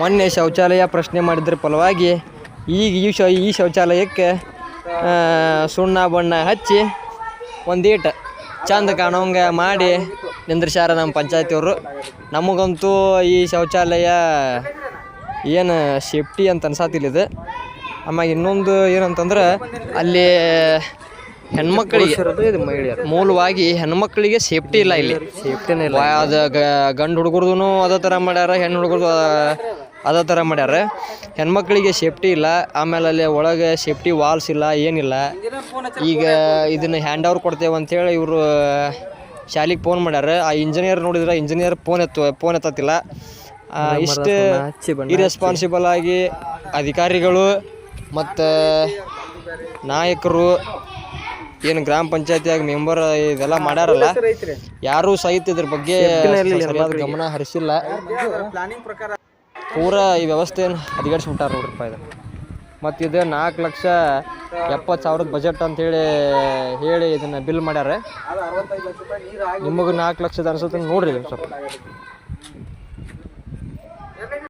ಮೊನ್ನೆ ಶೌಚಾಲಯ ಪ್ರಶ್ನೆ ಮಾಡಿದ್ರ ಫಲವಾಗಿ ಈಗ ಈ ಶೌ ಈ ಶೌಚಾಲಯಕ್ಕೆ ಸುಣ್ಣ ಬಣ್ಣ ಹಚ್ಚಿ ಒಂದೀಟ ಚಂದ ಕಾಣೋಂಗೆ ಮಾಡಿ ನಿಂದ್ರಿಸ್ಯಾರ ನಮ್ಮ ಪಂಚಾಯತಿಯವರು. ನಮಗಂತೂ ಈ ಶೌಚಾಲಯ ಏನು ಸೇಫ್ಟಿ ಅಂತ ಅನ್ಸಾತಿಲ್ಲ ಇದು. ಆಮ್ಯಾಗ ಇನ್ನೊಂದು ಏನಂತಂದ್ರೆ ಅಲ್ಲಿ ಹೆಣ್ಮಕ್ಳಿಗೆ ಮೂಲವಾಗಿ ಹೆಣ್ಮಕ್ಳಿಗೆ ಸೇಫ್ಟಿ ಇಲ್ಲ ಇಲ್ಲಿ. ಸೇಫ್ಟಿನೇ ಇಲ್ಲ. ಅದ ಗಂಡು ಹುಡುಗರ್ದು ಅದೇ ಥರ ಮಾಡ್ಯಾರ ಹೆಣ್ಣು ಹುಡುಗರ್ದು ಅದೇ ಥರ ಮಾಡ್ಯಾರ ಹೆಣ್ಮಕ್ಳಿಗೆ ಸೇಫ್ಟಿ ಇಲ್ಲ ಆಮೇಲೆ ಅಲ್ಲಿ ಒಳಗೆ ಸೇಫ್ಟಿ ವಾಲ್ಸ್ ಇಲ್ಲ ಏನಿಲ್ಲ. ಈಗ ಇದನ್ನ ಹ್ಯಾಂಡ್ ಓವರ್ ಕೊಡ್ತೇವೆ ಅಂತೇಳಿ ಇವರು ಶಾಲೆಗೆ ಫೋನ್ ಮಾಡ್ಯಾರ ಆ ಇಂಜಿನಿಯರ್ ನೋಡಿದ್ರೆ ಇಂಜಿನಿಯರ್ ಫೋನ್ ಎತ್ತು ಫೋನ್ ಎತ್ತತ್ತಿಲ್ಲ. ಇಷ್ಟು ಇರೆಸ್ಪಾನ್ಸಿಬಲ್ ಆಗಿ ಅಧಿಕಾರಿಗಳು ಮತ್ತು ನಾಯಕರು ಏನು ಗ್ರಾಮ ಪಂಚಾಯತಿಯಾಗ ಮೆಂಬರ್ ಇದೆಲ್ಲ ಮಾಡ್ಯಾರಲ್ಲ ಯಾರೂ ಸಹಿತ ಇದ್ರ ಬಗ್ಗೆ ಸರಿಯಾದ ಗಮನ ಹರಿಸಿಲ್ಲ. ಪೂರ ಈ ವ್ಯವಸ್ಥೆಯನ್ನು ಹದಗೆಡಿಸ್ಬಿಟ್ಟಾರ ನೋಡ್ರಿಪ್ಪ ಇದು. ಮತ್ತು ಇದು ನಾಲ್ಕು ಲಕ್ಷ ಎಪ್ಪತ್ತು ಸಾವಿರದ ಬಜೆಟ್ ಅಂತೇಳಿ ಹೇಳಿ ಇದನ್ನು ಬಿಲ್ ಮಾಡ್ಯಾರ. ನಿಮಗೆ ನಾಲ್ಕು ಲಕ್ಷದ ಅನ್ಸುತ್ತೆ ನೋಡ್ರಿ ಸ್ವಲ್ಪ.